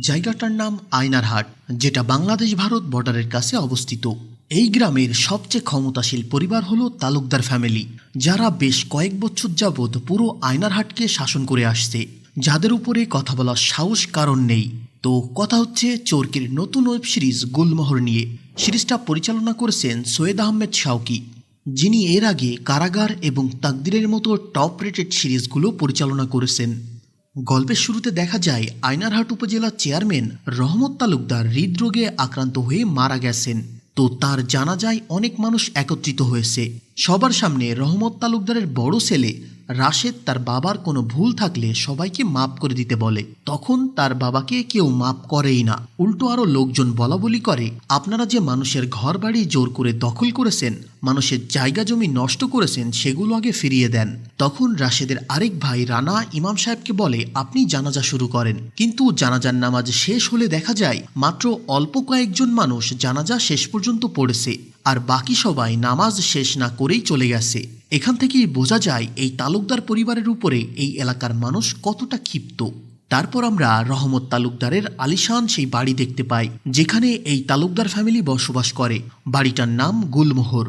জায়গাটার নাম আয়নারহাট, যেটা বাংলাদেশ ভারত বর্ডারের কাছে অবস্থিত। এই গ্রামের সবচেয়ে ক্ষমতাশীল পরিবার হল তালুকদার ফ্যামিলি, যারা বেশ কয়েক বছর যাবৎ পুরো আয়নারহাটকে শাসন করে আসছে, যাদের উপরে কথা বলার সাহস কারণ নেই। তো কথা হচ্ছে চোরকির নতুন ওয়েব সিরিজ গুলমোহর নিয়ে। সিরিজটা পরিচালনা করেছেন সৈয়দ আহমেদ শাওকি, যিনি এর আগে কারাগার এবং তাকদিরের মতো টপ রেটেড সিরিজগুলো পরিচালনা করেছেন। গল্পের শুরুতে দেখা যায়, আয়নারহাট উপজেলার চেয়ারম্যান রহমত তালুকদার হৃদরোগে আক্রান্ত হয়ে মারা গেছেন। তো তার জানা যায়, অনেক মানুষ একত্রিত হয়েছে। সবার সামনে রহমত তালুকদারের বড় ছেলে রাশেদ তার বাবার কোনো ভুল থাকলে সবাইকে মাপ করে দিতে বলে। তখন তার বাবাকে কেউ মাপ করেই না। উল্টো আরও লোকজন বলা বলি করে, আপনারা যে মানুষের ঘর বাড়ি জোর করে দখল করেছেন, মানুষের জায়গা জমি নষ্ট করেছেন, সেগুলো আগে ফিরিয়ে দেন। তখন রাশেদের আরেক ভাই রানা ইমাম সাহেবকে বলে, আপনি জানাজা শুরু করেন। কিন্তু জানাজার নামাজ শেষ হলে দেখা যায়, মাত্র অল্প কয়েকজন মানুষ জানাজা শেষ পর্যন্ত পড়েছে। আর বাকি সবাই নামাজ শেষ না করেই চলে গেছে। এখান থেকেই বোঝা যায়, এই তালুকদার পরিবারের উপরে এই এলাকার মানুষ কতটা ক্ষিপ্ত। তারপর আমরা রহমত তালুকদারের আলিশান সেই বাড়ি দেখতে পাই, যেখানে এই তালুকদার ফ্যামিলি বসবাস করে। বাড়িটার নাম গুলমোহর,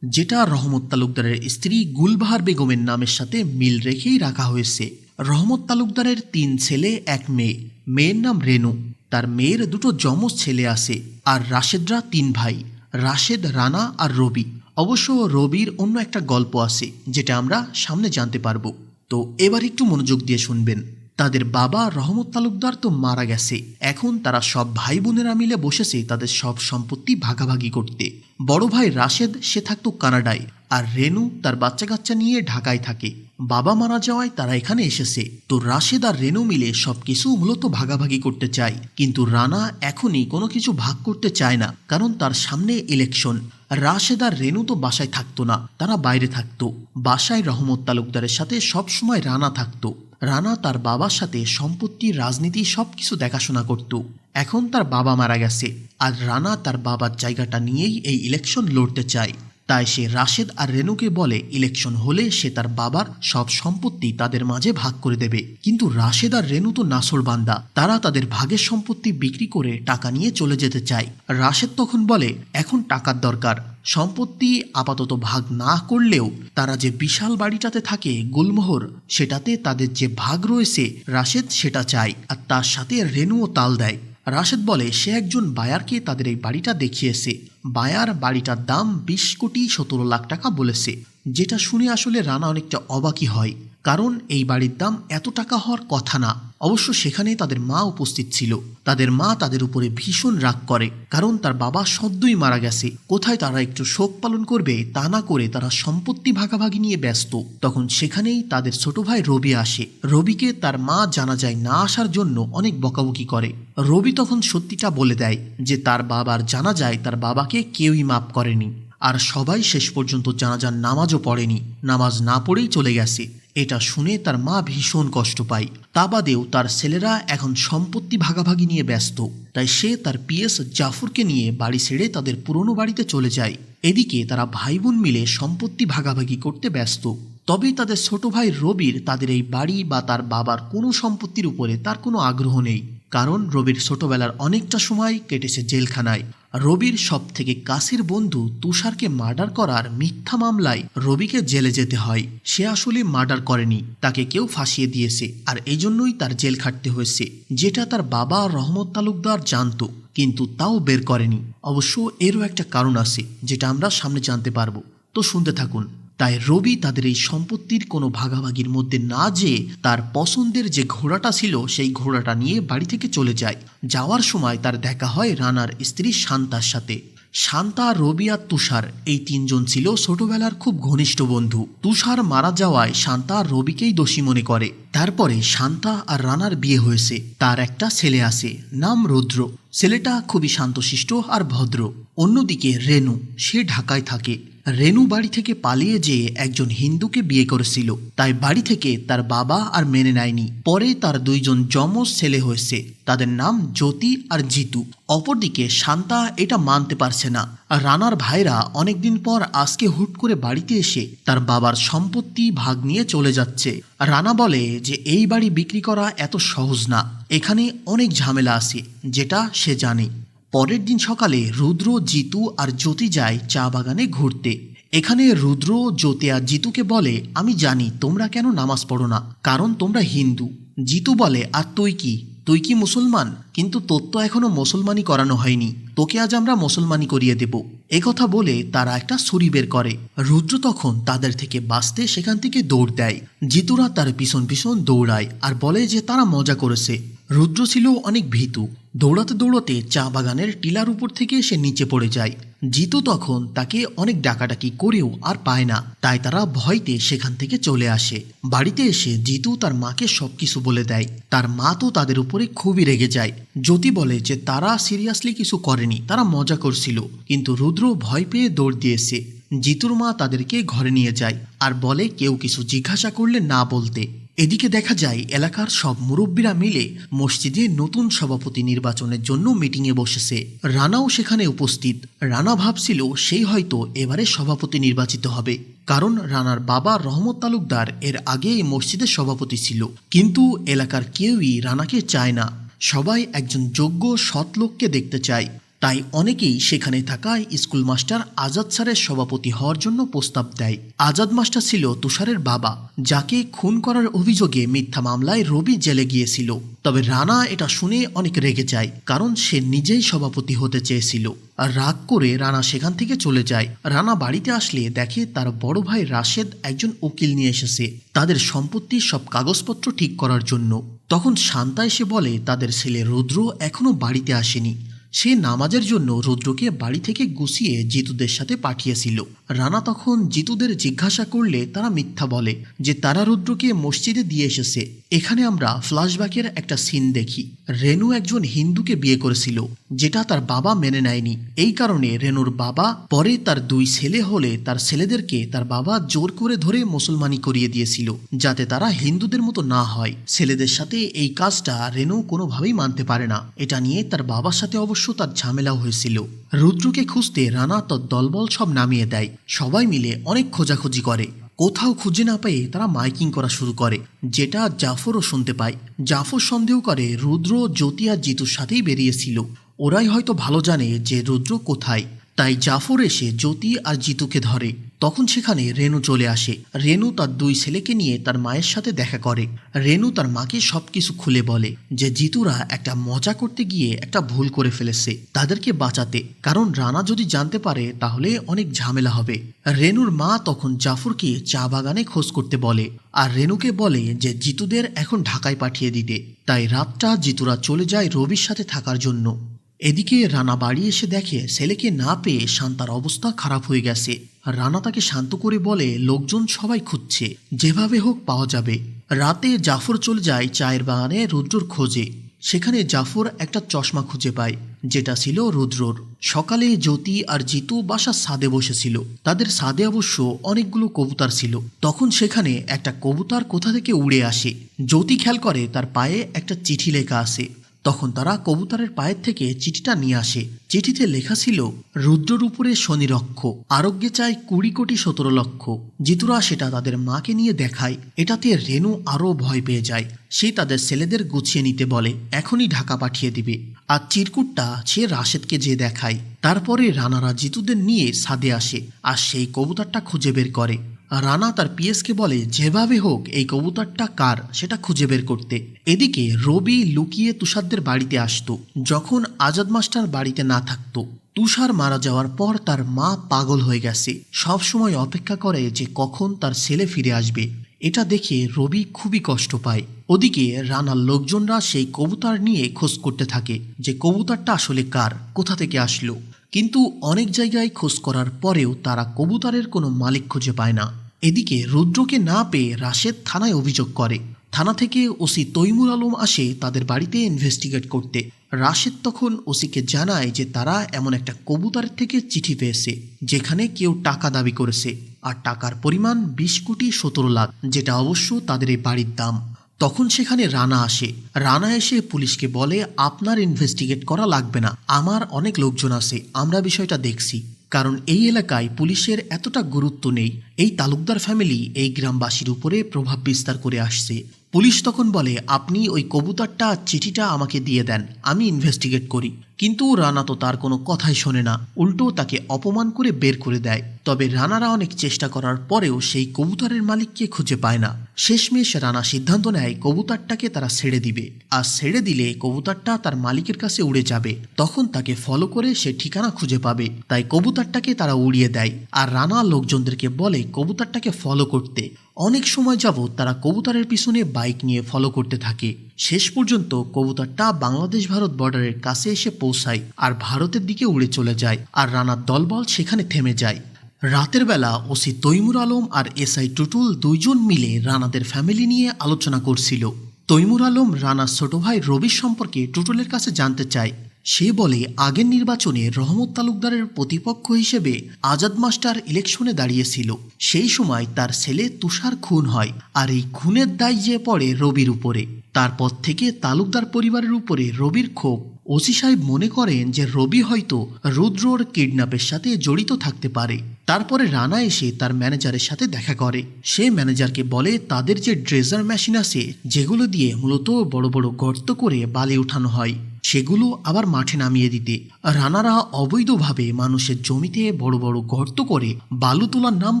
যেটা রহমত তালুকদারের স্ত্রী গুলবাহার বেগমের নামের সাথে মিল রেখেই রাখা হয়েছে। রহমত তালুকদারের তিন ছেলে, এক মেয়ে। মেয়ের নাম রেনু, তার মেয়ের দুটো যমজ ছেলে আছে, আর রাশেদরা তিন ভাই। রাশেদ, রানা আর রবি। অবশ্য রবির অন্য একটা গল্প আছে, যেটা আমরা সামনে জানতে পারব। তো এবার একটু মনোযোগ দিয়ে শুনবেন। তাদের বাবা রহমত তালুকদার তো মারা গেছে। এখন তারা সব ভাই বোনেরা মিলে বসেছে তাদের সব সম্পত্তি ভাগাভাগি করতে। বড় ভাই রাশেদ, সে থাকতো কানাডায়। আর রেনু তার বাচ্চা কাচ্চা নিয়ে ঢাকায় থাকে। বাবা মারা যাওয়ায় তারা এখানে এসেছে। তো রাশেদ আর রেনু মিলে সবকিছু মূলত ভাগাভাগি করতে চায়। কিন্তু রানা এখনই কোনো কিছু ভাগ করতে চায় না, কারণ তার সামনে ইলেকশন রাশেদ আর রেনু তো বাসায় থাকতো না, তারা বাইরে থাকতো। বাসায় রহমত তালুকদারের সাথে সবসময় রানা থাকতো। রানা তার বাবার সাথে সম্পত্তি, রাজনীতি সবকিছু দেখাশোনা করত। এখন তার বাবা মারা গেছে, আর রানা তার বাবার জায়গাটা নিয়েই এই ইলেকশন লড়তে চায়। তাই সে রাশেদ আর রেনুকে বলে, ইলেকশন হলে সে তার বাবার সব সম্পত্তি তাদের মাঝে ভাগ করে দেবে। কিন্তু রাশেদ আর রেনু তো নাসর বান্দা। তারা তাদের ভাগের সম্পত্তি বিক্রি করে টাকা নিয়ে চলে যেতে চায়। রাশেদ তখন বলে, এখন টাকার দরকার। সম্পত্তি আপাতত ভাগ না করলেও তারা যে বিশাল বাড়িটাতে থাকে গুলমোহর, সেটাতে তাদের যে ভাগ রয়েছে, রাশেদ সেটা চায়। আর তার সাথে রেনুও তাল দেয়। রাশেদ বলে, সে একজন বায়ারকে তাদের এই বাড়িটা দেখিয়েছে। বায়ার বাড়িটার দাম বিশ কোটি সতেরো লাখ টাকা বলেছে। যেটা শুনে আসলে রানা অনেকটা অবাকি হয়, কারণ এই বাড়ির দাম এত টাকা হওয়ার কথা না। অবশ্য সেখানে তাদের মা উপস্থিত ছিল। তাদের মা তাদের উপরে ভীষণ রাগ করে, কারণ তার বাবা সদ্যই মারা গেছে। কোথায় তারা একটু শোক পালন করবে, তা না করে তারা সম্পত্তি ভাগাভাগি নিয়ে ব্যস্ত। তখন সেখানেই তাদের ছোট ভাই রবি আসে। রবিকে তার মা জানা যায় না আসার জন্য অনেক বকাবকি করে। রবি তখন সত্যিটা বলে দেয় যে তার বাবার জানা যায় তার বাবাকে কেউই মাপ করেনি। আর সবাই শেষ পর্যন্ত জানাজার নামাজও পড়েনি। নামাজ না পড়েই চলে গেছে। এটা শুনে তার মা ভীষণ কষ্ট পায়। তা বাদেও তার ছেলেরা এখন সম্পত্তি ভাগাভাগি নিয়ে ব্যস্ত। তাই সে তার পিএস জাফরকে নিয়ে বাড়ি ছেড়ে তাদের পুরনো বাড়িতে চলে যায়। এদিকে তারা ভাই বোন মিলে সম্পত্তি ভাগাভাগি করতে ব্যস্ত। তবে তাদের ছোট ভাই রবির তাদের এই বাড়ি বা তার বাবার কোনো সম্পত্তির উপরে তার কোনো আগ্রহ নেই। কারণ রবির ছোটবেলার অনেকটা সময় কেটেছে জেলখানায়। রবির সব থেকে কাছের বন্ধু তুষারকে মার্ডার করার মিথ্যা মামলায় রবিকে জেলে যেতে হয়। সে আসলে মার্ডার করেনি, তাকে কেউ ফাঁসিয়ে দিয়েছে আর এই জন্যই তার জেল খাটতে হয়েছে, যেটা তার বাবা রহমত তালুকদার জানতো, কিন্তু তাও বের করেনি। অবশ্য এরও একটা কারণ আছে, যেটা আমরা সামনে জানতে পারব। তো শুনতে থাকুন। তাই রবি তাদের এই সম্পত্তির কোনো ভাগাভাগির মধ্যে না যেয়ে তার পছন্দের যে ঘোড়াটা ছিল, সেই ঘোড়াটা নিয়ে বাড়ি থেকে চলে যায়। যাওয়ার সময় তার দেখা হয় রানার স্ত্রী শান্তার সাথে। শান্তা, রবি আর তুষার এই তিনজন ছিল ছোটবেলার খুব ঘনিষ্ঠ বন্ধু। তুষার মারা যাওয়ায় শান্তা রবিকেই দোষী মনে করে। তারপরে শান্তা আর রানার বিয়ে হয়েছে। তার একটা ছেলে আছে, নাম রুদ্র। ছেলেটা খুবই শান্তশিষ্ট আর ভদ্র। অন্যদিকে রেনু, সে ঢাকায় থাকে। রেনু বাড়ি থেকে পালিয়ে যেয়ে একজন হিন্দুকে বিয়ে করেছিল। তাই বাড়ি থেকে তার বাবা আর মেনে নেয়নি। পরে তার দুইজন যমজ ছেলে হয়েছে। তাদের নাম জ্যোতি আর জিতু। অপরদিকে শান্তা এটা মানতে পারছে না। রানার ভাইরা অনেকদিন পর আজকে হুট করে বাড়িতে এসে তার বাবার সম্পত্তি ভাগ নিয়ে চলে যাচ্ছে। রানা বলে যে এই বাড়ি বিক্রি করা এত সহজ না। এখানে অনেক ঝামেলা আছে, যেটা সে জানে। পরের দিন সকালে রুদ্র, জিতু আর জ্যোতি যায় চা বাগানে ঘুরতে। এখানে রুদ্র, জ্যোতি আর জিতুকে বলে, আমি জানি তোমরা কেন নামাজ পড়ো না, কারণ তোমরা হিন্দু। জিতু বলে, আর তুই কি? তুই কি মুসলমান? কিন্তু তোর তো এখনও মুসলমানি করানো হয়নি। তোকে আজ আমরা মুসলমানি করিয়ে দেব। কথা বলে তারা একটা ছুরি বের করে। রুদ্র তখন তাদের থেকে বাঁচতে সেখান থেকে দৌড় দেয়। জিতুরা তার পিছন পিছন দৌড়ায় আর বলে যে তারা মজা করেছে। রুদ্র ছিল অনেক ভীতু। দৌড়াতে দৌড়াতে চা বাগানের টিলার উপর থেকে সে নিচে পড়ে যায়। জিতু তখন তাকে অনেক ডাকাডাকি করেও আর পায় না। তাই তারা ভয়তে সেখান থেকে চলে আসে। বাড়িতে এসে জিতু তার মাকে সবকিছু বলে দেয়। তার মা তো তাদের উপরে খুবই রেগে যায়। জ্যোতি বলে যে তারা সিরিয়াসলি কিছু করেনি, তারা মজা করছিল। কিন্তু রুদ্র ভয় পেয়ে দৌড় দিয়েছে জিতুর মা তাদেরকে ঘরে নিয়ে যায় আর বলে কেউ কিছু জিজ্ঞাসা করলে না বলতে। এদিকে দেখা যায়, এলাকার সব মুরব্বীরা মিলে মসজিদে নতুন সভাপতি নির্বাচনের জন্য মিটিংয়ে বসেছে। রানাও সেখানে উপস্থিত। রানা ভাবছিল সেই হয়তো এবারে সভাপতি নির্বাচিত হবে। কারণ রানার বাবা রহমত তালুকদার এর আগে এই মসজিদের সভাপতি ছিল। কিন্তু এলাকার কেউই রানাকে চায় না। সবাই একজন যোগ্য, সৎ লোককে দেখতে চায়। তাই অনেকেই সেখানে থাকায় স্কুল মাস্টার আজাদ স্যারের সভাপতি হওয়ার জন্য প্রস্তাব দেয়। আজাদ মাস্টার ছিল তুষারের বাবা, যাকে খুন করার অভিযোগে মিথ্যা মামলায় রবি জেলে গিয়েছিল। তবে রানা এটা শুনে অনেক রেগে যায়, কারণ সে নিজেই সভাপতি হতে চেয়েছিল। আর রাগ করে রানা সেখান থেকে চলে যায়। রানা বাড়িতে আসলে দেখে তার বড় ভাই রাশেদ একজন উকিল নিয়ে এসেছে, তাদের সম্পত্তির সব কাগজপত্র ঠিক করার জন্য। তখন শান্তা এসে বলে, তাদের ছেলে রুদ্র এখনও বাড়িতে আসেনি। সে নামাজের জন্য রুদ্রকে বাড়ি থেকে গুছিয়ে জিতুদের সাথে পাঠিয়েছিল। রানা তখন জিতুদের জিজ্ঞাসা করলে তারা মিথ্যা বলে যে তারা রুদ্রকে মসজিদে দিয়ে এসেছে। এখানে আমরা ফ্ল্যাশব্যাকের একটা সিন দেখি। রেনু একজন হিন্দুকে বিয়ে করেছিল, যেটা তার বাবা মেনে নেয়নি। এই কারণে রেনুর বাবা পরে তার দুই ছেলে হলে তার ছেলেদেরকে তার বাবা জোর করে ধরে মুসলমানি করিয়ে দিয়েছিল, যাতে তারা হিন্দুদের মতো না হয়। ছেলেদের সাথে এই কাজটা রেনু কোনোভাবেই মানতে পারে না। এটা নিয়ে তার বাবার সাথে অবশ্য তার ঝামেলা হয়েছিল। রুদ্রকে খুঁজতে রানা তার দলবল সব নামিয়ে দেয়। সবাই মিলে অনেক খোঁজাখুঁজি করে। কোথাও খুঁজে না পেয়ে তারা মাইকিং করা শুরু করে, যেটা জাফরও শুনতে পায়। জাফর সন্দেহ করে রুদ্র, জ্যোতি আর জিতুর সাথেই বেরিয়েছিল। ওরাই হয়তো ভালো জানে যে রুদ্র কোথায়। তাই জাফর এসে জ্যোতি আর জিতুকে ধরে। তখন সেখানে রেনু চলে আসে। রেনু তার দুই ছেলেকে নিয়ে তার মায়ের সাথে দেখা করে। রেনু তার মাকে সবকিছু খুলে বলে যে, জিতুরা একটা মজা করতে গিয়ে একটা ভুল করে ফেলেছে তাদেরকে বাঁচাতে। কারণ রানা যদি জানতে পারে, তাহলে অনেক ঝামেলা হবে। রেনুর মা তখন জাফরকে চা বাগানে খোঁজ করতে বলে আর রেনুকে বলে যে, জিতুদের এখন ঢাকায় পাঠিয়ে দিতে। তাই রাতটা জিতুরা চলে যায় রবির সাথে থাকার জন্য। এদিকে রানা বাড়ি এসে দেখে ছেলেকে না পেয়ে শান্তার অবস্থা খারাপ হয়ে গেছে। রানা তাকে শান্ত করে বলে, লোকজন সবাই খুঁজছে। যেভাবে হোক পাওয়া যাবে। রাতে জাফর চলে যায় চায়ের বাগানে রুদ্রর খোঁজে। সেখানে জাফর একটা চশমা খুঁজে পায়, যেটা ছিল রুদ্রর। সকালে জ্যোতি আর জিতু বাসার সাদে বসেছিল। তাদের সাদে অবশ্য অনেকগুলো কবুতর ছিল। তখন সেখানে একটা কবুতর কোথা থেকে উড়ে আসে? জ্যোতি খেয়াল করে, তার পায়ে একটা চিঠি লেখা আছে। তখন তারা কবুতরের পায়ের থেকে চিঠিটা নিয়ে আসে। চিঠিতে লেখা ছিল, রুদ্রর উপরে শনিরক্ষ আরোগ্যে চায় কুড়ি কোটি সতেরো লক্ষ। জিতুরা সেটা তাদের মাকে নিয়ে দেখায়। এটাতে রেনু আরও ভয় পেয়ে যায়। সে তাদের ছেলেদের গুছিয়ে নিতে বলে, এখনই ঢাকা পাঠিয়ে দিবে। আর চিরকুটটা সে রাশেদকে যে দেখায়। তারপরে রানারা জিতুদের নিয়ে সাদে আসে, আর সেই কবুতরটা খুঁজে বের করে। রানা তার পিএসকে বলে, যেভাবে হোক, এই কবুতরটা কার, সেটা খুঁজে বের করতে। এদিকে রবি লুকিয়ে তুষারদের বাড়িতে আসতো, যখন আজাদ মাস্টার বাড়িতে না থাকতো। তুষার মারা যাওয়ার পর তার মা পাগল হয়ে গেছে। সব সময় অপেক্ষা করে যে কখন তার ছেলে ফিরে আসবে। এটা দেখে রবি খুবই কষ্ট পায়। ওদিকে রানার লোকজনরা সেই কবুতর নিয়ে খোঁজ করতে থাকে, যে কবুতরটা আসলে কার, কোথা থেকে আসলো। কিন্তু অনেক জায়গায় খোঁজ করার পরেও তারা কবুতরের কোনো মালিক খুঁজে পায় না। এদিকে রুদ্রকে না পেয়ে রাশেদ থানায় অভিযোগ করে। থানা থেকে ওসি তৈমুর আলম আসে তাদের বাড়িতে ইনভেস্টিগেট করতে। রাশেদ তখন ওসিকে জানায় যে তারা এমন একটা কবুতরের থেকে চিঠি পেয়েছে, যেখানে কেউ টাকা দাবি করেছে আর টাকার পরিমাণ বিশ কোটি সতেরো লাখ, যেটা অবশ্য তাদের এই বাড়ির দাম। তখন সেখানে রানা আসে। রানা এসে পুলিশকে বলে, আপনার ইনভেস্টিগেট করা লাগবে না। আমার অনেক লোকজন আছে, আমরা বিষয়টা দেখছি। কারণ এই এলাকায় পুলিশের এতটা গুরুত্ব নেই। এই তালুকদার ফ্যামিলি এই গ্রামবাসীর উপরে প্রভাব বিস্তার করে আসছে। পুলিশ তখন বলে, আপনি ওই কবুতরটা, চিঠিটা আমাকে দিয়ে দেন, আমি ইনভেস্টিগেট করি। কিন্তু রানা তো তার কোনো কথাই শোনে না। উল্টো তাকে অপমান করে বের করে দেয়। তবে রানারা অনেক চেষ্টা করার পরেও সেই কবুতরের মালিককে খুঁজে পায় না। শেষমেশ রানা সিদ্ধান্ত নেয় কবুতরটাকে তারা ছেড়ে দিবে। আর ছেড়ে দিলে কবুতরটা তার মালিকের কাছে উড়ে যাবে। তখন তাকে ফলো করে সে ঠিকানা খুঁজে পাবে। তাই কবুতরটাকে তারা উড়িয়ে দেয়। আর রানা লোকজনদেরকে বলে কবুতরটাকে ফলো করতে। অনেক সময় যাবৎ তারা কবুতরের পিছনে বাইক নিয়ে ফলো করতে থাকে। শেষ পর্যন্ত কবুতরটা বাংলাদেশ ভারত বর্ডারের কাছে এসে পৌঁছায় আর ভারতের দিকে উড়ে চলে যায় আর রানার দলবল সেখানে থেমে যায়। রাতের বেলা ওসি তৈমুর আলম আর এসআই টুটুল দুইজন মিলে রানাদের ফ্যামিলি নিয়ে আলোচনা করছিল। তৈমুর আলম রানার ছোট ভাই রবির সম্পর্কে টুটুলের কাছে জানতে চায়। সে বলে, আগের নির্বাচনে রহমত তালুকদারের প্রতিপক্ষ হিসেবে আজাদ মাস্টার ইলেকশনে দাঁড়িয়েছিল। সেই সময় তার ছেলে তুষার খুন হয় আর এই খুনের দায় যে পড়ে রবির উপরে। তারপর থেকে তালুকদার পরিবারের উপরে রবির ক্ষোভ। ওসি সাহেব মনে করেন যে রবি হয়তো রুদ্রর কিডন্যাপের সাথে জড়িত থাকতে পারে। তারপরে রানা এসে তার ম্যানেজারের সাথে দেখা করে। সে ম্যানেজারকে বলে, তাদের যে ড্রেজার মেশিন আছে, যেগুলো দিয়ে মূলত বড় বড় গর্ত করে বালি উঠানো হয়, সেগুলো আবার মাঠে নামিয়ে দিতে। রানারা অবৈধভাবে মানুষের জমিতে বড় বড় গর্ত করে বালু তোলার নাম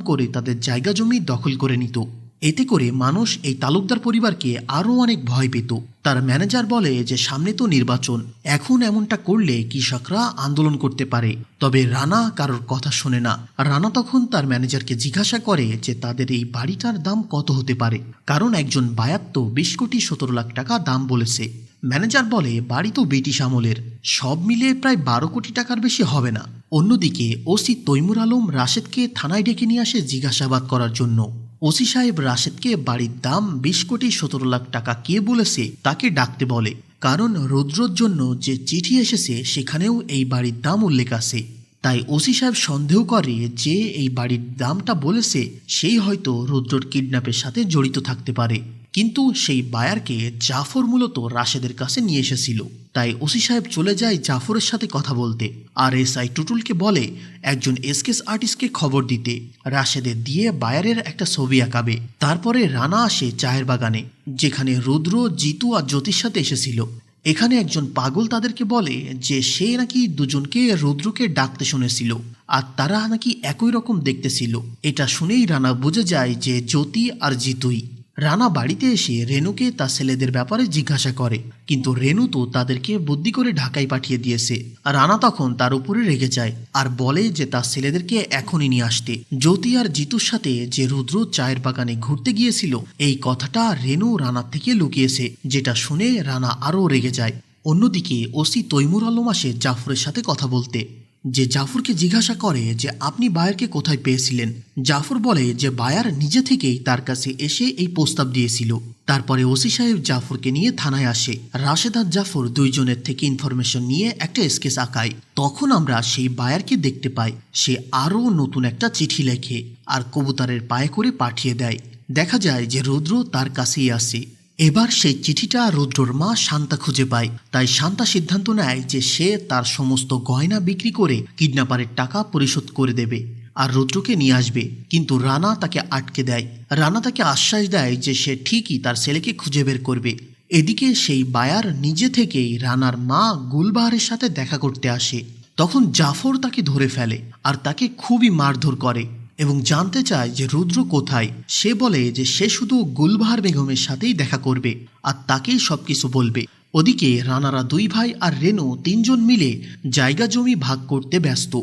করে তাদের জায়গা জমি দখল করে নিত। এতে করে মানুষ এই তালুকদার পরিবারকে আরও অনেক ভয় পেত। তার ম্যানেজার বলে যে, সামনে তো নির্বাচন। এখন এমনটা করলে কৃষকরা আন্দোলন করতে পারে। তবে রানা কারোর কথা শোনে না। রানা তখন তার ম্যানেজারকে জিজ্ঞাসা করে যে, তাদের এই বাড়িটার দাম কত হতে পারে? কারণ একজন বায়াত্ত বিশ কোটি সতেরো লাখ টাকা দাম বলেছে। ম্যানেজার বলে, বাড়ি তো ব্রিটিশ আমলের। সব মিলে প্রায় বারো কোটি টাকার বেশি হবে না। অন্যদিকে ওসি তৈমুর আলম রাশেদকে থানায় ডেকে নিয়ে আসে জিজ্ঞাসাবাদ করার জন্য। ওসি সাহেব রাশেদকে বাড়ির দাম বিশ কোটি সতেরো লাখ টাকা কে বলেছে তাকে ডাকতে বলে। কারণ রুদ্রর জন্য যে চিঠি এসেছে সেখানেও এই বাড়ির দাম উল্লেখ আছে। তাই ওসি সাহেব সন্দেহ করে যে এই বাড়ির দামটা বলেছে, সেই হয়তো রুদ্রর কিডন্যাপের সাথে জড়িত থাকতে পারে। কিন্তু সেই বায়ারকে জাফর মূলত রাশেদের কাছে নিয়ে এসেছিল। তাই ওসি সাহেব চলে যায় জাফরের সাথে কথা বলতে। আর এস আই টুটুলকে বলে, একজন এসকেস আর্টিস্টকে খবর দিতে। রাশেদের দিয়ে বায়ারের একটা ছবি আঁকাবে। তারপরে রানা আসে চায়ের বাগানে, যেখানে রুদ্র, জিতু আর জ্যোতির সাথে এসেছিল। এখানে একজন পাগল তাদেরকে বলে যে, সে নাকি দুজনকে রুদ্রকে ডাকতে শুনেছিল। আর তারা নাকি একই রকম দেখতেছিল। এটা শুনেই রানা বুঝে যায় যে, জ্যোতি আর জিতুই। রানা বাড়িতে এসে রেনুকে তার ছেলেদের ব্যাপারে জিজ্ঞাসা করে। কিন্তু রেনু তো তাদেরকে বুদ্ধি করে ঢাকায় পাঠিয়ে দিয়েছে। রানা তখন তার উপরে রেগে যায় আর বলে যে তার ছেলেদেরকে এখনই নিয়ে আসতে। জ্যোতি আর জিতুর সাথে যে রুদ্র চায়ের বাগানে ঘুরতে গিয়েছিল, এই কথাটা রেনু রানার থেকে লুকিয়েছে, যেটা শুনে রানা আরও রেগে যায়। অন্যদিকে ওসি তৈমুর আলম আসে জাফরের সাথে কথা বলতে। যে জাফরকে জিজ্ঞাসা করে যে আপনি বায়ারকে কোথায় পেয়েছিলেন, জাফর বলে যে বায়ার নিজে থেকেই তার কাছে এসে এই প্রস্তাব দিয়েছিল। তারপরে ওসি সাহেব জাফরকে নিয়ে থানায় আসে। রাশেদ আর জাফর দুইজনের থেকে ইনফরমেশন নিয়ে একটা স্কেচ আঁকায়। তখন আমরা সেই বায়ারকে দেখতে পাই। সে আরও নতুন একটা চিঠি লেখে আর কবুতারের পায়ে করে পাঠিয়ে দেয়। দেখা যায় যে রুদ্র তার কাছেই আসে এবার সেই চিঠিটা রুদ্রর মা শান্তা খুঁজে পায়। তাই শান্তা সিদ্ধান্ত নেয় যে সে তার সমস্ত গয়না বিক্রি করে কিডন্যাপারের টাকা পরিশোধ করে দেবে আর রুদ্রকে নিয়ে আসবে। কিন্তু রানা তাকে আটকে দেয়। রানা তাকে আশ্বাস দেয় যে সে ঠিকই তার ছেলেকে খুঁজে বের করবে। এদিকে সেই বায়ার নিজে থেকেই রানার মা গুলবাহারের সাথে দেখা করতে আসে। তখন জাফর তাকে ধরে ফেলে আর তাকে খুবই মারধর করে। এবং জানতে চায় যে রুদ্র কোথায়। সে বলে যে সে শুধু গুলবাহার বেগমের সাথেই দেখা করবে আর তাকেই সবকিছু বলবে। ওদিকে রানারা দুই ভাই আর রেনু তিনজন মিলে জায়গা জমি ভাগ করতে ব্যস্ত।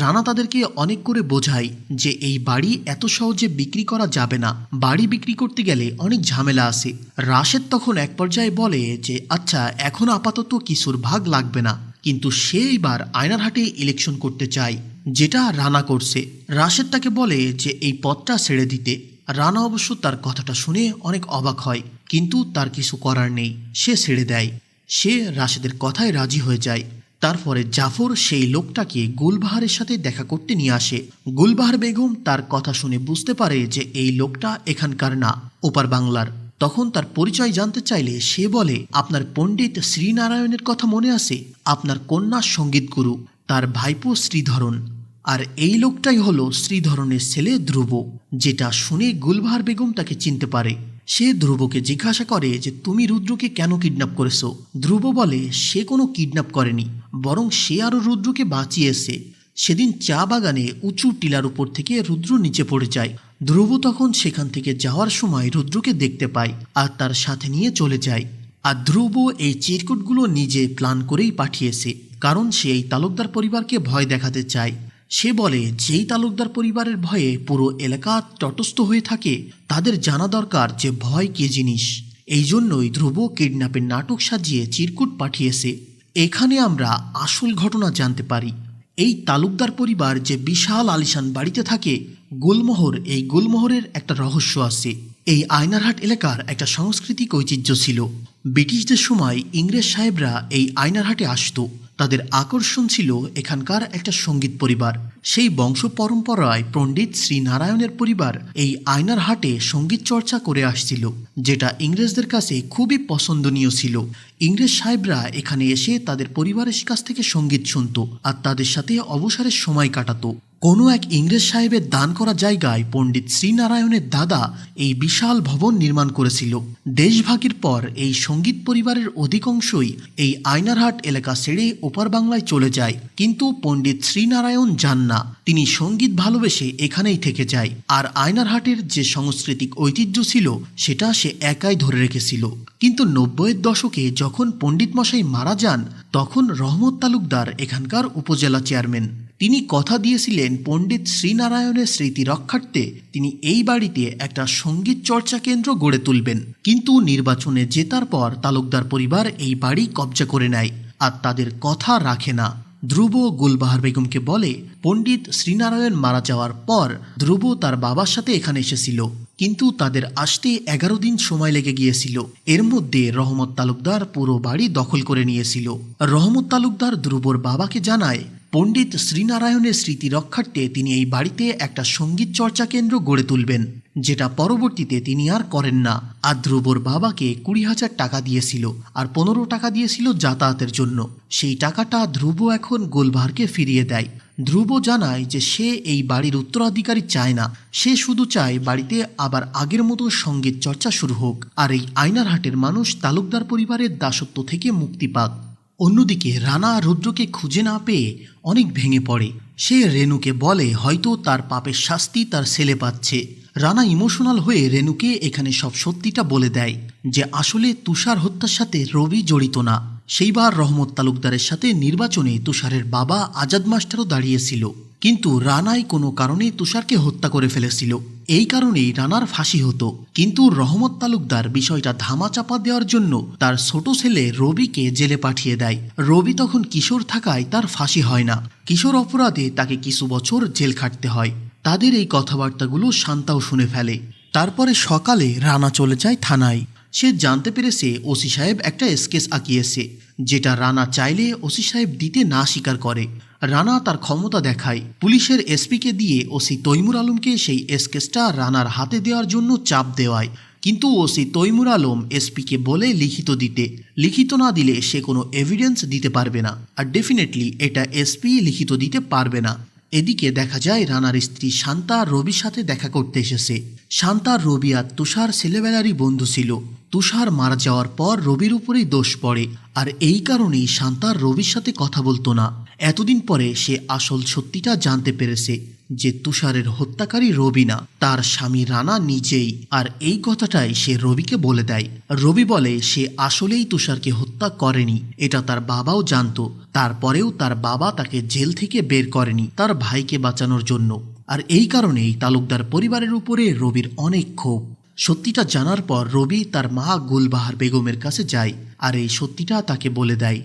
রানা তাদেরকে অনেক করে বোঝায় যে এই বাড়ি এত সহজে বিক্রি করা যাবে না। বাড়ি বিক্রি করতে গেলে অনেক ঝামেলা আছে। রাশেদ তখন এক পর্যায়ে বলে যে আচ্ছা এখন আপাতত কিছুর ভাগ লাগবে না। কিন্তু সে এবার আয়নারহাটে ইলেকশন করতে চায়। যেটা রানা করছে। রাশেদ তাকে বলে যে, এই পথটা ছেড়ে দিতে। রানা অবশ্য তার কথাটা শুনে অনেক অবাক হয়, কিন্তু তার কিছু করার নেই। সে ছেড়ে দেয়। সে রাশেদের কথায় রাজি হয়ে যায়। তারপরে জাফর সেই লোকটাকে গুলবাহারের সাথে দেখা করতে নিয়ে আসে। গুলবাহার বেগম তার কথা শুনে বুঝতে পারে যে, এই লোকটা এখানকার না, ওপার বাংলার। তখন তার পরিচয় জানতে চাইলে সে বলে, আপনার পণ্ডিত শ্রীনারায়ণের কথা মনে আছে? আপনার কন্যা সংগীত গুরু। তার ভাইপো শ্রীধরন। আর এই লোকটাই হলো শ্রীধরনের ছেলে ধ্রুব, যেটা শুনে গুলভার বেগম তাকে চিনতে পারে। সে ধ্রুবকে জিজ্ঞাসা করে যে, তুমি রুদ্রকে কেন কিডন্যাপ করেছ? ধ্রুব বলে, সে কোনো কিডন্যাপ করেনি, বরং সে আরও রুদ্রকে বাঁচিয়েছে। সেদিন চা বাগানে উঁচু টিলার উপর থেকে রুদ্র নিচে পড়ে যায়। ধ্রুব তখন সেখান থেকে যাওয়ার সময় রুদ্রকে দেখতে পায় আর তার সাথে নিয়ে চলে যায়। আর ধ্রুব এই চিরকুটগুলো নিজে প্ল্যান করেই পাঠিয়েছে। কারণ সে এই তালুকদার পরিবারকে ভয় দেখাতে চায়। সে বলে, যেই তালুকদার পরিবারের ভয়ে পুরো এলাকা তটস্থ হয়ে থাকে, তাদের জানা দরকার যে ভয় কে জিনিস। এই জন্যই ধ্রুব কিডন্যাপের নাটক সাজিয়ে চিরকুট পাঠিয়েছে। এখানে আমরা আসল ঘটনা জানতে পারি। এই তালুকদার পরিবার যে বিশাল আলিশান বাড়িতে থাকে, গুলমোহর এই গুলমোহরের একটা রহস্য আছে। এই আয়নারহাট এলাকার একটা সাংস্কৃতিক ঐতিহ্য ছিল। ব্রিটিশদের সময় ইংরেজ সাহেবরা এই আয়নারহাটে আসতো। তাদের আকর্ষণ ছিল এখানকার একটা সংগীত পরিবার। সেই বংশ পরম্পরায় পণ্ডিত শ্রীনারায়ণের পরিবার এই আয়নার হাটে সংগীত চর্চা করে আসছিল, যেটা ইংরেজদের কাছে খুবই পছন্দনীয় ছিল। ইংরেজ সাহেবরা এখানে এসে তাদের পরিবারের কাছ থেকে সংগীত শুনত আর তাদের সাথে অবসরের সময় কাটাতো। কোনো এক ইংরেজ সাহেবের দান করা জায়গায় পণ্ডিত শ্রীনারায়ণের দাদা এই বিশাল ভবন নির্মাণ করেছিল। দেশভাগের পর এই সংগীত পরিবারের অধিকাংশই এই আয়নারহাট এলাকা ছেড়ে ওপার বাংলায় চলে যায়। কিন্তু পণ্ডিত শ্রীনারায়ণ যান না। তিনি সংগীত ভালোবেসে এখানেই থেকে যায়। আর আয়নারহাটের যে সাংস্কৃতিক ঐতিহ্য ছিল, সেটা সে একাই ধরে রেখেছিল। কিন্তু নব্বইয়ের দশকে যখন পণ্ডিত মশাই মারা যান, তখন রহমত তালুকদার এখানকার উপজেলা চেয়ারম্যান। তিনি কথা দিয়েছিলেন পণ্ডিত শ্রীনারায়ণের স্মৃতি রক্ষার্থে, তিনি এই বাড়িতে একটা সংগীত চর্চা কেন্দ্র গড়ে তুলবেন। কিন্তু নির্বাচনে জেতার পর তালুকদার পরিবার এই বাড়ি কবজা করে নেয়, আর তাদের কথা রাখে না। ধ্রুব গুলবাহার বেগমকে বলে, পণ্ডিত শ্রীনারায়ণ মারা যাওয়ার পর ধ্রুব তার বাবার সাথে এখানে এসেছিল। কিন্তু তাদের আসতে এগারো দিন সময় লেগে গিয়েছিল। এর মধ্যে রহমত তালুকদার পুরো বাড়ি দখল করে নিয়েছিল। রহমত তালুকদার ধ্রুবর বাবাকে জানায়, পণ্ডিত শ্রীনারায়ণের স্মৃতি রক্ষার্থে তিনি এই বাড়িতে একটা সংগীত চর্চা কেন্দ্র গড়ে তুলবেন। যেটা পরবর্তীতে তিনি আর করেন না। আর ধ্রুবর বাবাকে কুড়ি হাজার টাকা দিয়েছিল আর পনেরো টাকা দিয়েছিল যাতায়াতের জন্য। সেই টাকাটা ধ্রুব এখন গোলবাহারকে ফিরিয়ে দেয়। ধ্রুব জানায় যে সে এই বাড়ির উত্তরাধিকারী চায় না। সে শুধু চায় বাড়িতে আবার আগের মতো সংগীত চর্চা শুরু হোক। আর এই আয়নারহাটের মানুষ তালুকদার পরিবারের দাসত্ব থেকে মুক্তি পাক। অন্যদিকে রানা রুদ্রকে খুঁজে না পেয়ে অনেক ভেঙে পড়ে। সে রেনুকে বলে, হয়তো তার পাপের শাস্তি তার ছেলে পাচ্ছে। রানা ইমোশনাল হয়ে রেনুকে এখানে সব সত্যিটা বলে দেয়, যে আসলে তুষার হত্যার সাথে রবি জড়িত না। সেইবার রহমত তালুকদারের সাথে নির্বাচনে তুষারের বাবা আজাদ মাস্টারও দাঁড়িয়েছিল। কিন্তু রানাই কোনো কারণে তুষারকে হত্যা করে ফেলেছিল। এই কারণেই রানার ফাঁসি হতো। কিন্তু রহমত তালুকদার বিষয়টা ধামাচাপা দেওয়ার জন্য তার ছোট ছেলে রবিকে জেলে পাঠিয়ে দেয়। রবি তখন কিশোর থাকায় তার ফাঁসি হয় না। কিশোর অপরাধে তাকে কিছু বছর জেল খাটতে হয়। তাদের এই কথাবার্তাগুলো শান্তাও শুনে ফেলে। তারপরে সকালে রানা চলে যায় থানায়। সে জানতে পেরেছে ওসি সাহেব একটা স্কেচ আঁকিয়েছে, যেটা রানা চাইলে ওসি সাহেব দিতে না স্বীকার করে। রানা তার ক্ষমতা দেখায়। পুলিশের এসপিকে দিয়ে ওসি তৈমুর আলমকে সেই স্কেচটা রানার হাতে দেওয়ার জন্য চাপ দেওয়ায়। কিন্তু ওসি তৈমুর আলম এসপিকে বলে লিখিত দিতে। লিখিত না দিলে সে কোনো এভিডেন্স দিতে পারবে না। আর ডেফিনেটলি এটা এসপি লিখিত দিতে পারবে না। এদিকে দেখা যায় রানার স্ত্রী শান্তা রবির সাথে দেখা করতে এসেছে। শান্তা রবি আর তুষার ছেলেবেলারই বন্ধু ছিল। তুষার মারা যাওয়ার পর রবির উপরেই দোষ পড়ে, আর এই কারণেই শান্তা রবির সাথে কথা বলতো না। এতদিন পরে সে আসল সত্যিটা জানতে পেরেছে, যে তুষারের হত্যাকারী রবি না, তার স্বামী রানা নিজেই। আর এই কথাটাই সে রবিকে বলে দেয়। রবি বলে, সে আসলেই তুষারকে হত্যা করেনি, এটা তার বাবাও জানতো। তারপরেও তার বাবা তাকে জেল থেকে বের করেনি, তার ভাইকে বাঁচানোর জন্য। আর এই কারণেই তালুকদার পরিবারের উপরে রবির অনেক ক্ষোভ। সত্যিটা জানার পর রবি তার মা গুলবাহার বেগমের কাছে যায় আর এই সত্যিটা তাকে বলে দেয়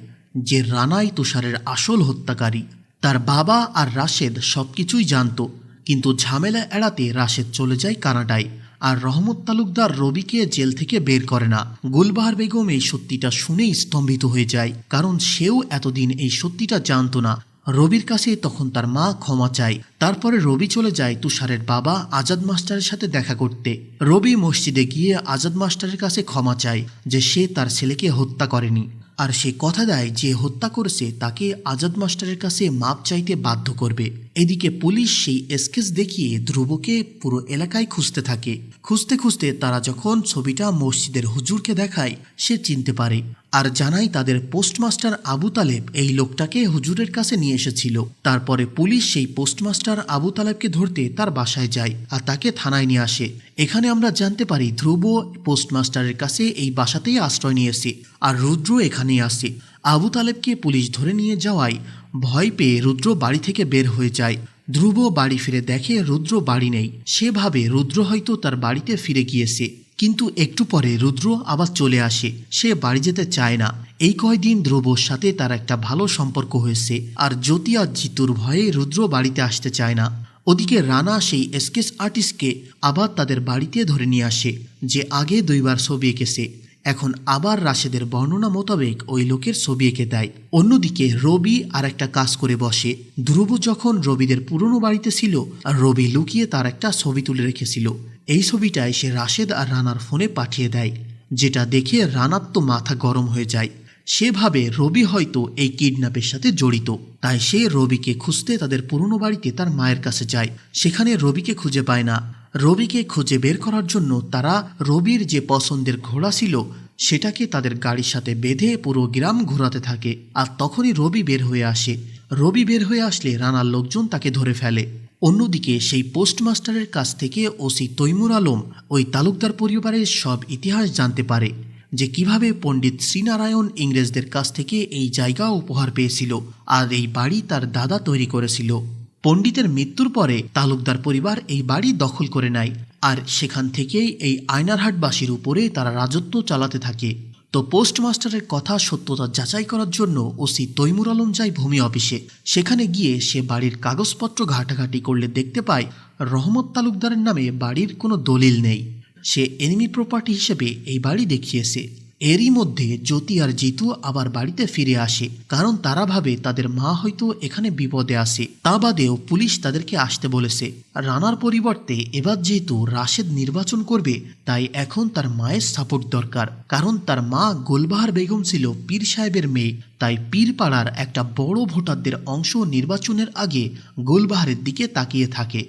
যে রানাই তুষারের আসল হত্যাকারী। তার বাবা আর রাশেদ সব কিছুই জানতো, কিন্তু ঝামেলা এড়াতে রাশেদ চলে যায় কানাডায় আর রহমত তালুকদার রবিকে জেল থেকে বের করে না। গুলবাহার বেগম এই সত্যিটা শুনেই স্তম্ভিত হয়ে যায়, কারণ সেও এতদিন এই সত্যিটা জানতো না রবির কাছে তখন তার মা ক্ষমা চায়। তারপরে রবি চলে যায় তুষারের বাবা আজাদ মাস্টারের সাথে দেখা করতে। রবি মসজিদে গিয়ে আজাদ মাস্টারের কাছে ক্ষমা চায় যে সে তার ছেলেকে হত্যা করেনি। আর সে কথা দেয় যে হত্যা করেছে তাকে আজাদ মাস্টারের কাছে মাপ চাইতে বাধ্য করবে। এদিকে পুলিশ সেই এসকেস দেখিয়ে ধ্রুবকে পুরো এলাকায় খুঁজতে থাকে। খুঁজতে খুঁজতে তারা যখন ছবিটা মসজিদের হুজুরকে দেখায়, সে চিনতে পারে। আর জানাই তাদের পোস্টমাস্টার আবু তালেব এই লোকটাকে হুজুরের কাছে নিয়ে এসেছিল। তারপরে পুলিশ সেই পোস্টমাস্টার আবু তালেবকে ধরতে তার বাসায় যায় আর তাকে থানায় নিয়ে আসে। এখানে আমরা জানতে পারি ধ্রুব পোস্টমাস্টারের কাছে এই বাসাতেই আশ্রয় নিয়েছে আর রুদ্র এখানেই আসে। আবু তালেবকে পুলিশ ধরে নিয়ে যাওয়ায় ভয় পেয়ে রুদ্র বাড়ি থেকে বের হয়ে যায়। ধ্রুব বাড়ি ফিরে দেখে রুদ্র বাড়ি নেই। সেভাবে রুদ্র হয়তো তার বাড়িতে ফিরে গিয়েছে। কিন্তু একটু পরে রুদ্র আবার চলে আসে। সে বাড়ি যেতে চায় না। এই কয়দিন ধ্রুবর সাথে তার একটা ভালো সম্পর্ক হয়েছে আর জ্যোতি আর জিতুর ভয়ে রুদ্র বাড়িতে আসতে চায় না। ওদিকে রানা সেই স্কেচ আর্টিস্টকে আবার তাদের বাড়িতে ধরে নিয়ে আসে, যে আগে দুইবার ছবি এঁকেছে। এখন আবার রাশেদের বর্ণনা মোতাবেক ওই লোকের ছবি এঁকে দেয়। অন্যদিকে রবি আর একটা কাজ করে বসে। ধ্রুব যখন রবিদের পুরনো বাড়িতে ছিল, রবি লুকিয়ে তার একটা ছবি তুলে রেখেছিল। এই ছবিটায় সে রাশেদ আর রানার ফোনে পাঠিয়ে দেয়, যেটা দেখে রানার তো মাথা গরম হয়ে যায়। সেভাবে রবি হয়তো এই কিডন্যাপের সাথে জড়িত। তাই সে রবিকে খুঁজতে তাদের পুরনো বাড়িতে তার মায়ের কাছে যায়। সেখানে রবিকে খুঁজে পায় না। রবিকে খুঁজে বের করার জন্য তারা রবির যে পছন্দের ঘোড়া ছিল, সেটাকে তাদের গাড়ির সাথে বেঁধে পুরো গ্রাম ঘোরাতে থাকে। আর তখনই রবি বের হয়ে আসে। রবি বের হয়ে আসলে রানার লোকজন তাকে ধরে ফেলে। অন্যদিকে সেই পোস্টমাস্টারের কাছ থেকে ওসি তৈমুর আলম ওই তালুকদার পরিবারের সব ইতিহাস জানতে পারে যে কীভাবে পণ্ডিত শ্রীনারায়ণ ইংরেজদের কাছ থেকে এই জায়গা উপহার পেয়েছিল আর এই বাড়ি তার দাদা তৈরি করেছিল। পণ্ডিতের মৃত্যুর পরে তালুকদার পরিবার এই বাড়ি দখল করে নেয় আর সেখান থেকেই এই আয়নারহাটবাসীর উপরে তারা রাজত্ব চালাতে থাকে। তো পোস্টমাস্টারের কথা সত্যতা যাচাই করার জন্য ওসি তৈমুর আলম যায় ভূমি অফিসে। সেখানে গিয়ে সে বাড়ির কাগজপত্র ঘাটাঘাটি করলে দেখতে পায় রহমত তালুকদারের নামে বাড়ির কোনো দলিল নেই। সে এনিমি প্রপার্টি হিসেবে এই বাড়ি দেখিয়েছে। এরই মধ্যে জ্যোতি আর জিতু আবার বাড়িতে ফিরে আসে, কারণ তারা ভাবে তাদের মা হয়তো এখানে বিপদে আসে তা বাদেও পুলিশ তাদেরকে আসতে বলেছে। রানার পরিবর্তে এবার যেহেতু রাশেদ নির্বাচন করবে, তাই এখন তার মায়ের সাপোর্ট দরকার। কারণ তার মা গোলবাহার বেগম ছিল পীর সাহেবের মেয়ে, তাই পীর পাড়ার একটা বড় ভোটারদের অংশ নির্বাচনের আগে গোলবাহারের দিকে তাকিয়ে থাকে।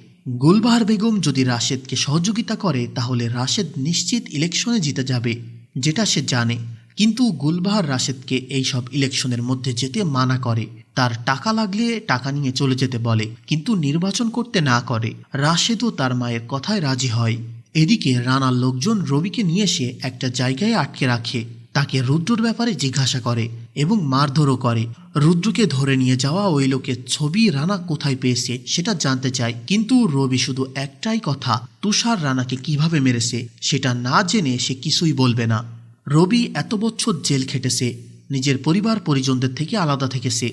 গুলবাহার বেগম যদি রাশেদকে সহযোগিতা করে, তাহলে রাশেদ নিশ্চিত ইলেকশনে জিতে যাবে। যেটা সে জানে। কিন্তু গুলবাহার রাশেদকে এইসব ইলেকশনের মধ্যে যেতে মানা করে। তার টাকা লাগলে টাকা নিয়ে চলে যেতে বলে, কিন্তু নির্বাচন করতে না করে। রাশেদও তার মায়ের কথায় রাজি হয়। এদিকে রানার লোকজন রবিকে নিয়ে এসে একটা জায়গায় আটকে রাখে। তাকে রুদ্রর ব্যাপারে জিজ্ঞাসা করে। এবং মারধরও করে। রুদ্রকে ধরে নিয়ে যাওয়া ওই লোকের ছবি রানা কোথায় পেয়েছে সেটা জানতে চায়। কিন্তু রবি শুধু একটাই কথা, তুষার রানাকে কীভাবে মেরেছে সেটা না জেনে সে কিছুই বলবে না। রবি এত বছর জেল খেটেছে, নিজের পরিবার পরিজনদের থেকে আলাদা থেকেছে,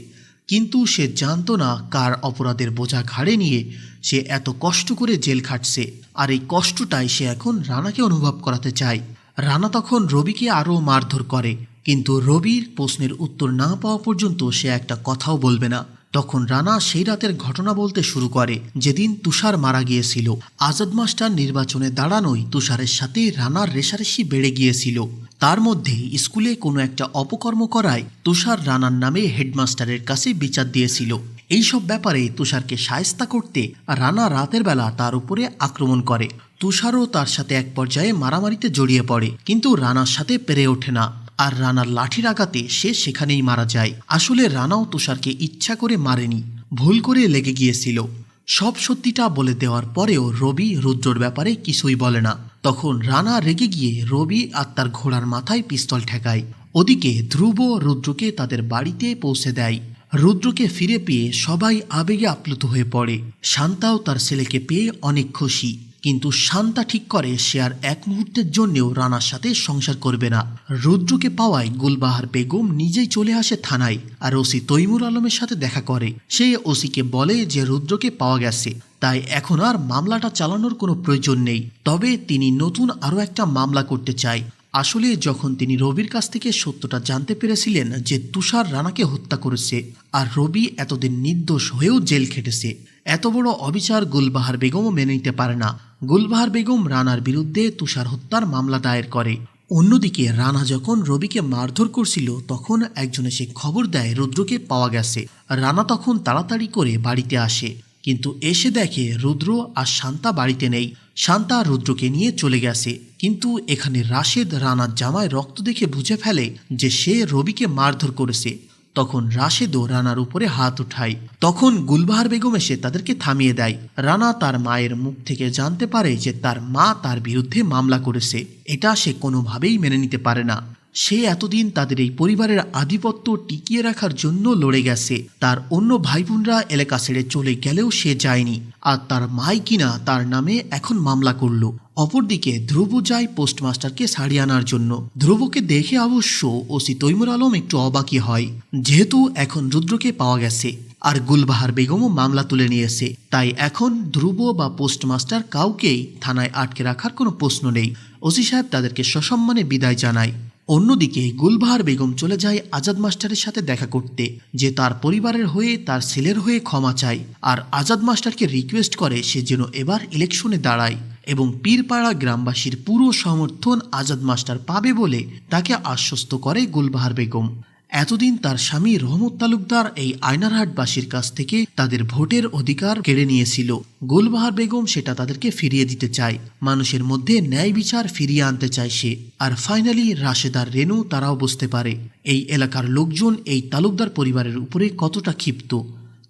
কিন্তু সে জানতো না কার অপরাধের বোঝা ঘাড়ে নিয়ে সে এত কষ্ট করে জেল খাটছে। আর এই কষ্টটাই সে এখন রানাকে অনুভব করাতে চায়। রানা তখন রবিকে আরও মারধর করে কিন্তু রবির প্রশ্নের উত্তর না পাওয়া পর্যন্ত সে একটা কথাও বলবে না। তখন রানা সেই রাতের ঘটনা বলতে শুরু করে, যেদিন তুষার মারা গিয়েছিল। আজাদ মাস্টার নির্বাচনে দাঁড়ানোই তুষারের সাথে রানার রেশারেশি বেড়ে গিয়েছিল। তার মধ্যে স্কুলে কোনো একটা অপকর্ম করায় তুষার রানার নামে হেডমাস্টারের কাছে বিচার দিয়েছিল। এইসব ব্যাপারে তুষারকে সায়স্তা করতে রানা রাতের বেলা তার উপরে আক্রমণ করে। তুষারও তার সাথে এক পর্যায়ে মারামারিতে জড়িয়ে পড়ে, কিন্তু রানার সাথে পেরে ওঠে না। আর রানার লাঠির আঘাতে সে সেখানেই মারা যায়। আসলে রানাও তুষারকে ইচ্ছা করে মারেনি, ভুল করে লেগে গিয়েছিল। সব সত্যিটা বলে দেওয়ার পরেও রবি রুদ্রর ব্যাপারে কিছুই বলে না। তখন রানা রেগে গিয়ে রবি আর তার ঘোড়ার মাথায় পিস্তল ঠেকায়। ওদিকে ধ্রুব রুদ্রকে তাদের বাড়িতে পৌঁছে দেয়। রুদ্রকে ফিরে পেয়ে সবাই আবেগে আপ্লুত হয়ে পড়ে। শান্তাও তার ছেলেকে পেয়ে অনেক খুশি। কিন্তু শান্তা ঠিক করে, সে আর এক মুহূর্তের জন্যেও রানার সাথে সংসার করবে না। রুদ্রকে পাওয়ায় গুলবাহার বেগম নিজেই চলে আসে থানায় আর ওসি তৈমুর আলমের সাথে দেখা করে। সে ওসিকে বলে যে রুদ্রকে পাওয়া গেছে, তাই এখন আর মামলাটা চালানোর কোনো প্রয়োজন নেই। তবে তিনি নতুন আরও একটা মামলা করতে চায়। আসলে যখন তিনি রবির কাছ থেকে সত্যটা জানতে পেরেছিলেন যে তুষার রানাকে হত্যা করেছে, আর রবি এতদিন নির্দোষ হয়েও জেল খেটেছে এত বড় অবিচার গুলবাহার বেগমও মেনে নিতে পারে না। গুলবাহার বেগম রানার বিরুদ্ধে তুষার হত্যার মামলা দায়ের করে। অন্যদিকে রানা যখন রবিকে মারধর করছিল, তখন একজন এসে খবর দেয় রুদ্রকে পাওয়া গেছে। রানা তখন তাড়াতাড়ি করে বাড়িতে আসে। কিন্তু এসে দেখে রুদ্র আর শান্তা বাড়িতে নেই। শান্তা রুদ্রকে নিয়ে চলে গেছে। কিন্তু এখানে রাশেদ রানার জামায় রক্ত দেখে বুঝে ফেলে যে সে রবিকে মারধর করেছে। তখন রাশেদও রানার উপরে হাত উঠায়। তখন গুলবাহার বেগম এসে তাদেরকে থামিয়ে দেয়। রানা তার মায়ের মুখ থেকে জানতে পারে যে তার মা তার বিরুদ্ধে মামলা করেছে। এটা সে কোনোভাবেই মেনে নিতে পারে না। সে এতদিন তাদের এই পরিবারের আধিপত্য টিকিয়ে রাখার জন্য লড়ে গেছে। তার অন্য ভাই বোনরা এলাকা ছেড়ে চলে গেলেও সে যায়নি। আর তার মাই কিনা তার নামে এখন মামলা করল। অপরদিকে ধ্রুব যায় পোস্টমাস্টারকে ছাড়িয়ে আনার জন্য। ধ্রুবকে দেখে অবশ্য ওসি তৈমুর আলম একটু অবাকি হয়। যেহেতু এখন রুদ্রকে পাওয়া গেছে, আর গুলবাহার বেগমও মামলা তুলে নিয়েছে, তাই এখন ধ্রুব বা পোস্টমাস্টার কাউকেই থানায় আটকে রাখার কোনো প্রশ্ন নেই। ওসি সাহেব তাদেরকে সসম্মানে বিদায় জানায়। অন্যদিকে গুলবাহার বেগম চলে যায় আজাদ মাস্টারের সাথে দেখা করতে, যে তার পরিবারের হয়ে তার ছেলের হয়ে ক্ষমা চায়। আর আজাদ মাস্টারকে রিকোয়েস্ট করে সে যেন এবার ইলেকশনে দাঁড়ায়। এবং পীরপাড়া গ্রামবাসীর পুরো সমর্থন আজাদ মাস্টার পাবে বলে তাকে আশ্বস্ত করে গুলবাহার বেগম। এতদিন তার স্বামী রহমত তালুকদার এই আয়নারহাটবাসীর কাছ থেকে তাদের ভোটের অধিকার কেড়ে নিয়েছিল। গুলবাহার বেগম সেটা তাদেরকে ফিরিয়ে দিতে চায়। মানুষের মধ্যে ন্যায় বিচার ফিরিয়ে আনতে চায় সে। আর ফাইনালি রাশেদার রেনু তারাও বুঝতে পারে, এই এলাকার লোকজন এই তালুকদার পরিবারের উপরে কতটা ক্ষিপ্ত।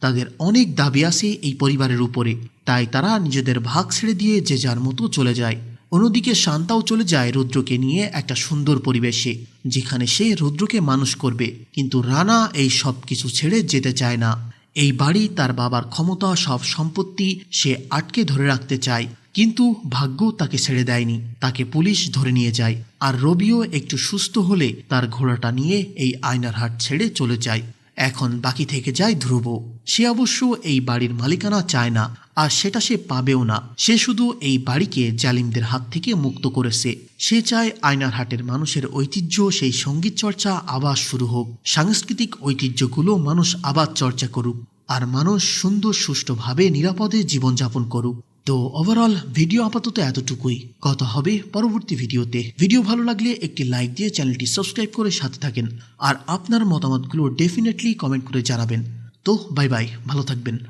তাদের অনেক দাবি আছে এই পরিবারের উপরে। তাই তারা নিজেদের ভাগ ছেড়ে দিয়ে যে যার মতো চলে যায়। অন্যদিকে শান্তাও চলে যায় রুদ্রকে নিয়ে একটা সুন্দর পরিবেশে, যেখানে সে রুদ্রকে মানুষ করবে। কিন্তু রানা এই সব কিছু ছেড়ে যেতে চায় না। এই বাড়ি তার বাবার ক্ষমতা, সব সম্পত্তি সে আটকে ধরে রাখতে চায়। কিন্তু ভাগ্য তাকে ছেড়ে দেয়নি, তাকে পুলিশ ধরে নিয়ে যায়। আর রবিও একটু সুস্থ হলে তার ঘোড়াটা নিয়ে এই আয়নার হাট ছেড়ে চলে যায়। এখন বাকি থেকে যায় ধ্রুব। সে অবশ্য এই বাড়ির মালিকানা চায় না। আর সেটা সে পাবেও না। সে শুধু এই বাড়িকে জালিমদের হাত থেকে মুক্ত করেছে। সে চায় আয়নারহাটের মানুষের ঐতিহ্য, সেই সংগীত চর্চা আবার শুরু হোক। সাংস্কৃতিক ঐতিহ্যগুলো মানুষ আবার চর্চা করুক আর মানুষ সুন্দর, সুষ্ঠুভাবে, নিরাপদে জীবনযাপন করুক। তো ওভারঅল ভিডিও আপাতত এতটুকুই। কথা হবে পরবর্তী ভিডিওতে। ভিডিও ভালো লাগলে একটি লাইক দিয়ে চ্যানেলটি সাবস্ক্রাইব করে সাথে থাকেন আর আপনার মতামতগুলো ডেফিনেটলি কমেন্ট করে জানাবেন। তো বাই বাই ভালো থাকবেন।